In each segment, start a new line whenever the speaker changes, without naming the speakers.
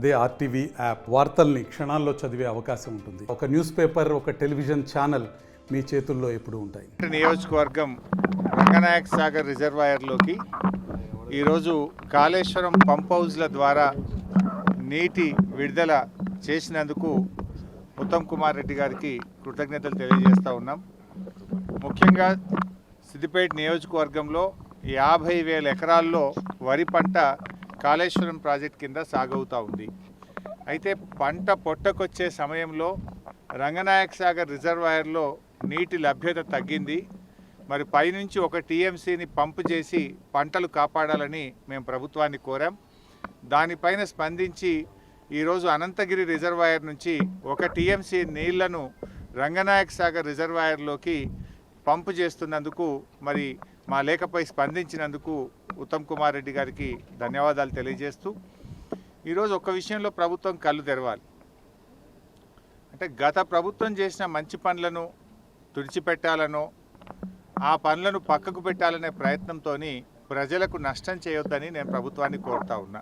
అదే RTV app వార్తల్ని క్షణాల్లో చదివే అవకాశం ఉంటుంది. ఒక న్యూస్ పేపర్ ఒక టెలివిజన్ ఛానల్ మీ చేతుల్లో ఎప్పుడు ఉంటాయి.
నియోజకవర్గం రంగనాయక్ సాగర్ రిజర్వాయర్లోకి ఈరోజు కాళేశ్వరం పంప్ హౌజ్ల ద్వారా నీటి విడుదల చేసినందుకు ఉత్తమ్ కుమార్ రెడ్డి గారికి కృతజ్ఞతలు తెలియజేస్తూ ఉన్నాం. ముఖ్యంగా సిద్దిపేట నియోజకవర్గంలో యాభై వేల ఎకరాల్లో వరి పంట కాళేశ్వరం ప్రాజెక్ట్ కింద సాగవుతూ ఉంది. అయితే పంట పొట్టకొచ్చే సమయంలో రంగనాయక సాగర్ రిజర్వాయర్లో నీటి లభ్యత తగ్గింది. మరి పైనుంచి ఒక టీఎంసీని పంపు చేసి పంటలు కాపాడాలని మేము ప్రభుత్వాన్ని కోరాం. దానిపైన స్పందించి ఈరోజు అనంతగిరి రిజర్వాయర్ నుంచి ఒక టీఎంసీ నీళ్ళను రంగనాయక సాగర్ రిజర్వాయర్లోకి పంపు చేస్తున్నందుకు మరి మా లేఖపై స్పందించినందుకు ఉత్తమ్ కుమార్ రెడ్డి గారికి ధన్యవాదాలు తెలియజేస్తూ ఈరోజు ఒక విషయంలో ప్రభుత్వం కళ్ళు తెరవాలి. అంటే గత ప్రభుత్వం చేసిన మంచి పనులను తుడిచిపెట్టాలనో ఆ పనులను పక్కకు పెట్టాలనే ప్రయత్నంతో ప్రజలకు నష్టం చేయొద్దని నేను ప్రభుత్వాన్ని కోరుతా ఉన్నా.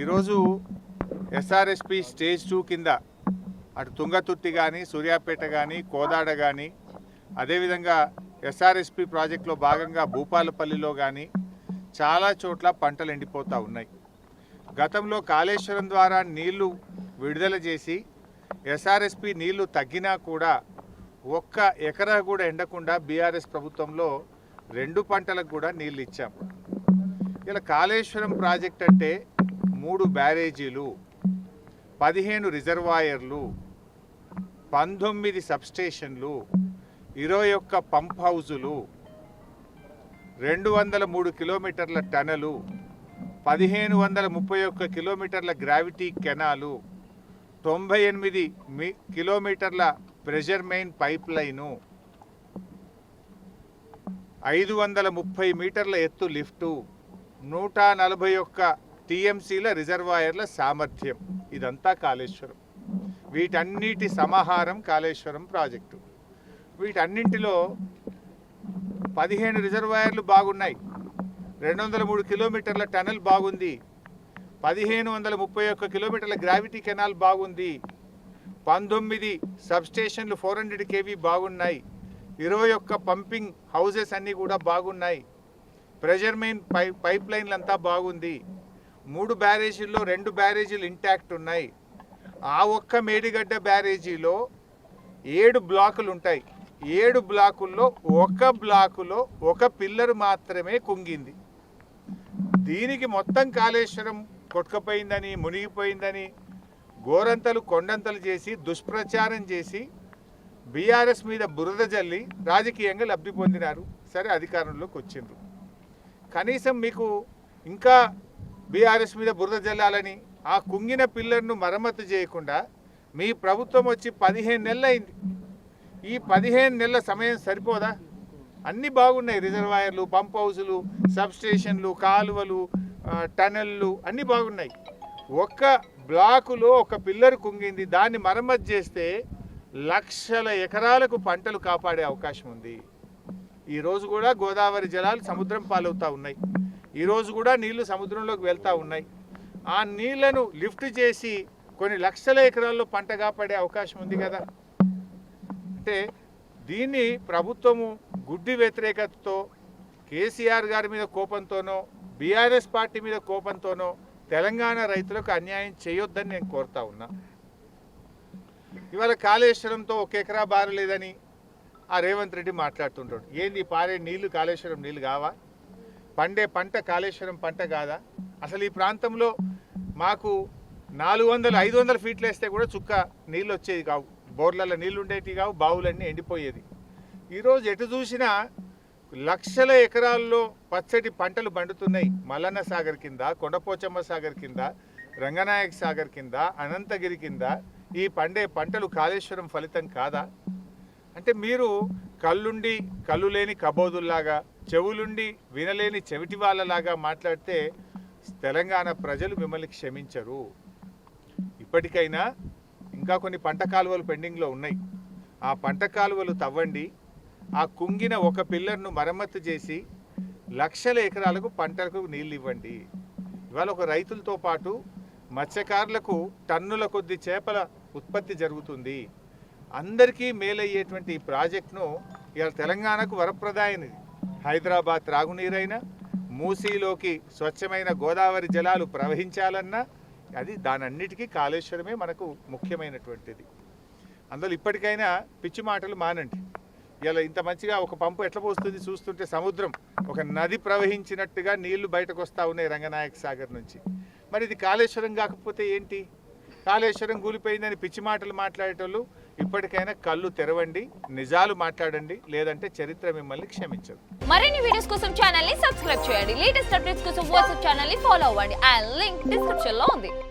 ఈరోజు ఎస్ఆర్ఎస్పి స్టేజ్ టూ కింద అటు తుంగతుర్తి కానీ సూర్యాపేట కానీ కోదాడ కానీ అదేవిధంగా ఎస్ఆర్ఎస్పి ప్రాజెక్టులో భాగంగా భూపాలపల్లిలో కానీ చాలా చోట్ల పంటలు ఎండిపోతూ ఉన్నాయి. గతంలో కాళేశ్వరం ద్వారా నీళ్ళు విడుదల చేసి ఎస్ఆర్ఎస్పి నీళ్ళు తగ్గినా కూడా ఒక్క ఎకరా కూడా ఎండకుండా బీఆర్ఎస్ ప్రభుత్వంలో రెండు పంటలకు కూడా నీళ్ళు ఇచ్చాం. ఇలా కాళేశ్వరం ప్రాజెక్ట్ అంటే మూడు బ్యారేజీలు పదిహేను రిజర్వాయర్లు పంతొమ్మిది సబ్స్టేషన్లు ఇరవై ఒక్క పంప్ హౌజులు రెండు వందల మూడు కిలోమీటర్ల టనలు పదిహేను వందల ముప్పై ఒక్క కిలోమీటర్ల గ్రావిటీ కెనాలు తొంభై ఎనిమిది మీ కిలోమీటర్ల ప్రెషర్ మెయిన్ పైప్ లైను ఐదు వందల ముప్పై మీటర్ల ఎత్తు లిఫ్టు నూట నలభై ఒక్క టీఎంసీల రిజర్వాయర్ల సామర్థ్యం. ఇదంతా కాళేశ్వరం. వీటన్నిటి సమాహారం కాళేశ్వరం ప్రాజెక్టు. వీటన్నింటిలో పదిహేను రిజర్వాయర్లు బాగున్నాయి. రెండు వందల మూడు కిలోమీటర్ల టనల్ బాగుంది. పదిహేను వందల ముప్పై ఒక్క కిలోమీటర్ల గ్రావిటీ కెనాల్ బాగుంది. పంతొమ్మిది సబ్స్టేషన్లు ఫోర్ హండ్రెడ్ కేవీ బాగున్నాయి. ఇరవై ఒక్క పంపింగ్ హౌజెస్ అన్నీ కూడా బాగున్నాయి. ప్రెజర్ మెయిన్ పై పైప్ లైన్లు అంతా బాగుంది. మూడు బ్యారేజీల్లో రెండు బ్యారేజీలు ఇంటాక్ట్ ఉన్నాయి. ఆ ఒక్క మేడిగడ్డ బ్యారేజీలో ఏడు బ్లాకులు ఉంటాయి ఏడు బ్లాకుల్లో ఒక బ్లాకులో ఒక పిల్లర్ మాత్రమే కుంగింది. దీనికి మొత్తం కాళేశ్వరం కొట్టుకపోయిందని మునిగిపోయిందని గోరంతలు కొండంతలు చేసి దుష్ప్రచారం చేసి బీఆర్ఎస్ మీద బురద జల్లి రాజకీయంగా లబ్ధి పొందినారు. సరే అధికారంలోకి వచ్చిండ్రు. కనీసం మీకు ఇంకా బీఆర్ఎస్ మీద బురద జల్లాలని ఆ కుంగిన పిల్లర్ను మరమ్మతు చేయకుండా మీ ప్రభుత్వం వచ్చి పదిహేను నెలలు అయింది ఈ పదిహేను నెలల సమయం సరిపోదా? అన్నీ బాగున్నాయి రిజర్వాయర్లు పంప్ హౌసులు సబ్ స్టేషన్లు కాలువలు ఆ, అన్నీ బాగున్నాయి. ఒక్క బ్లాకులో ఒక పిల్లర్ కుంగింది దాన్ని మరమ్మతు చేస్తే లక్షల ఎకరాలకు పంటలు కాపాడే అవకాశం ఉంది. ఈరోజు కూడా గోదావరి జలాలు సముద్రం పాలవుతూ ఉన్నాయి. ఈరోజు కూడా నీళ్ళు సముద్రంలోకి వెళ్తూ ఉన్నాయి. ఆ నీళ్ళను లిఫ్ట్ చేసి కొన్ని లక్షల ఎకరాల్లో పంట కాపాడే అవకాశం ఉంది కదా. అంటే దీన్ని ప్రభుత్వము గుడ్డి వ్యతిరేకతతో కేసీఆర్ గారి మీద కోపంతోనో బీఆర్ఎస్ పార్టీ మీద కోపంతోనో తెలంగాణ రైతులకు అన్యాయం చేయొద్దని నేను కోరుతా ఉన్నా. ఇవాళ కాళేశ్వరంతో ఒక ఎకరా బారలేదని ఆ రేవంత్ రెడ్డి మాట్లాడుతుంటాడు. ఏంది పారే నీళ్ళు కాళేశ్వరం నీళ్ళు కావా? పండే పంట కాళేశ్వరం పంట కాదా? అసలు ఈ ప్రాంతంలో మాకు నాలుగు వందలు ఐదు వందల ఫీట్లు వేస్తే కూడా చుక్క నీళ్ళు వచ్చేది కావు. బోర్లలో నీళ్ళు ఉండేవి కావు బావులన్నీ ఎండిపోయేది. ఈరోజు ఎటు చూసినా లక్షల ఎకరాల్లో పచ్చటి పంటలు పండుతున్నాయి. మల్లన్న సాగర్ కింద కొండపోచమ్మ సాగర్ కింద రంగనాయక సాగర్ కింద అనంతగిరి కింద ఈ పండే పంటలు కాళేశ్వరం ఫలితం కాదా? అంటే మీరు కళ్ళుండి కళ్ళు లేని కబోదుల్లాగా చెవులుండి వినలేని చెవిటి వాళ్ళలాగా మాట్లాడితే తెలంగాణ ప్రజలు మిమ్మల్ని క్షమించరు. ఇప్పటికైనా ఇంకా కొన్ని పంట కాలువలు పెండింగ్లో ఉన్నాయి. ఆ పంట కాలువలు తవ్వండి. ఆ కుంగిన ఒక పిల్లర్ను మరమ్మతు చేసి లక్షల ఎకరాలకు పంటలకు నీళ్ళు ఇవ్వండి ఇవాళ ఒక రైతులతో పాటు మత్స్యకారులకు టన్నుల కొద్ది చేపల ఉత్పత్తి జరుగుతుంది. అందరికీ మేలయ్యేటువంటి ఈ ప్రాజెక్టును ఇవాళ తెలంగాణకు వరప్రదాయనిది. హైదరాబాద్ త్రాగునీరైనా మూసీలోకి స్వచ్ఛమైన గోదావరి జలాలు ప్రవహించాలన్నా అది దానన్నిటికీ కాళేశ్వరమే మనకు ముఖ్యమైనటువంటిది. అందులో ఇప్పటికైనా పిచ్చి మాటలు మానండి. ఇలా ఇంత మంచిగా ఒక పంపు ఎట్లా పోస్తుంది చూస్తుంటే సముద్రం ఒక నది ప్రవహించినట్టుగా నీళ్ళు బయటకు వస్తూ ఉన్నాయి రంగనాయక సాగర్ నుంచి. మరి ఇది కాళేశ్వరం కాకపోతే ఏంటి? కాళేశ్వరం కూలిపోయిందని పిచ్చి మాటలు మాట్లాడేటోళ్ళు ఇప్పటికైనా కళ్ళు తెరవండి నిజాలు మాట్లాడండి లేదంటే చరిత్ర మిమ్మల్ని క్షమించదు.
మరిన్ని వీడియోస్ కోసం ఛానల్ని సబ్స్క్రైబ్ చేయండి. లేటెస్ట్ అప్డేట్స్ కోసం వాట్సాప్ ఛానల్ని ఫాలో అవ్వండి. ఆ లింక్ డిస్క్రిప్షన్లో ఉంది.